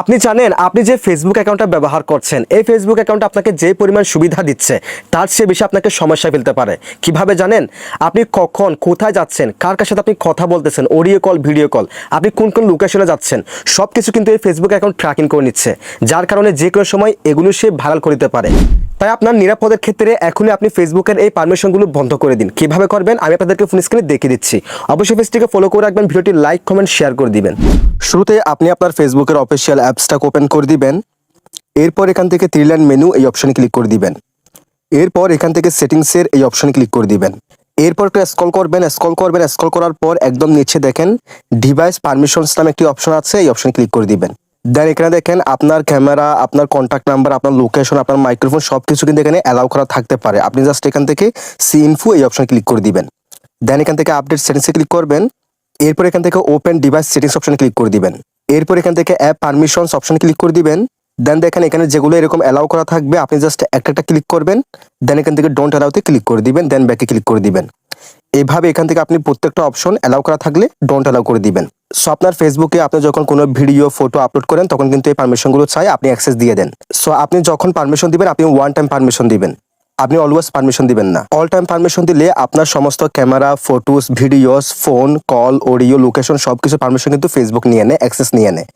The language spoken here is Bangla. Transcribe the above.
আপনি জানেন, আপনি যে ফেসবুক অ্যাকাউন্টটা ব্যবহার করছেন, এই ফেসবুক অ্যাকাউন্ট আপনাকে যে পরিমাণ সুবিধা দিচ্ছে, তার সে বেশি আপনাকে সমস্যা ফেলতে পারে। কীভাবে জানেন? আপনি কখন, কোথায় যাচ্ছেন, কার কার সাথে আপনি কথা বলতেছেন অডিও কল ভিডিও কল আপনি কোন কোন লোকেশনে যাচ্ছেন সব কিছু কিন্তু এই ফেসবুক অ্যাকাউন্ট ট্র্যাকিং করে নিচ্ছে, যার কারণে যে কোনো সময় এগুলো সে ভাইরাল করিতে পারে। তাই আপনার নিরাপদের ক্ষেত্রে এখনই আপনি ফেসবুকের এই পারমিশনগুলো বন্ধ করে দিন। কীভাবে করবেন? আমি আপনাদেরকে ফোন স্ক্রিনে দেখিয়ে দিচ্ছি। অবশ্যই পেজটিকে ফলো করে রাখবেন, ভিডিওটি লাইক কমেন্ট শেয়ার করে দিবেন। শুরুতে আপনি আপনার ফেসবুকের অফিসিয়াল অ্যাপসটাকে ওপেন করে দিবেন। এরপর এখান থেকে থ্রি লাইন মেনু এই অপশনে ক্লিক করে দিবেন। এরপর এখান থেকে সেটিংসের এই অপশনে ক্লিক করে দিবেন। এরপর একটু স্ক্রল করবেন স্ক্রল করবেন স্ক্রল করার পর একদম নিচে দেখেন ডিভাইস পারমিশনস নামে একটি অপশন আছে, এই অপশনে ক্লিক করে দিবেন। দেন এখানে দেখেন আপনার ক্যামেরা, আপনার কন্ট্যাক্ট নাম্বার আপনার লোকেশন আপনার মাইক্রোফোন সব কিছু কিন্তু এখানে অ্যালাউ করা থাকতে পারে। আপনি জাস্ট এখান থেকে সি ইনফো এই অপশন ক্লিক করে দিবেন। দেন এখান থেকে আপডেট সেটিংসে ক্লিক করবেন। এরপর এখান থেকে open device settings option click করে দিবেন। এরপর এখান থেকে অ্যাপ পারমিশনস অপশন ক্লিক করে দিবেন। দেন দেখেন এখানে যেগুলো এরকম অ্যালাউ করা থাকবে, আপনি জাস্ট একটা একটা ক্লিক করবেন। দেন এখান থেকে ডোন্ট অ্যালাউতে ক্লিক করে দিবেন। দেন ব্যাকে ক্লিক করে দিবেন। এইভাবে এখান থেকে আপনি প্রত্যেকটা অপশন অ্যালাউ করা থাকলে ডোন্ট অ্যালাউ করে দিবেন। সো আপনার ফেসবুকে আপনি যখন কোনো ভিডিও ফটো আপলোড করেন, তখন কিন্তু এই পারমিশনগুলো চাই আপনি অ্যাক্সেস দিয়ে দেন। সো আপনি যখন পারমিশন দিবেন, আপনি ওয়ান টাইম পারমিশন দিবেন। আপনি অলওয়েজ পারমিশন দিবেন না। অল টাইম পারমিশন দিলে আপনার সমস্ত camera photos videos phone call audio location সবকিছু পারমিশন কিন্তু ফেসবুক নিয়ে নেয় অ্যাক্সেস নিয়ে নেয়।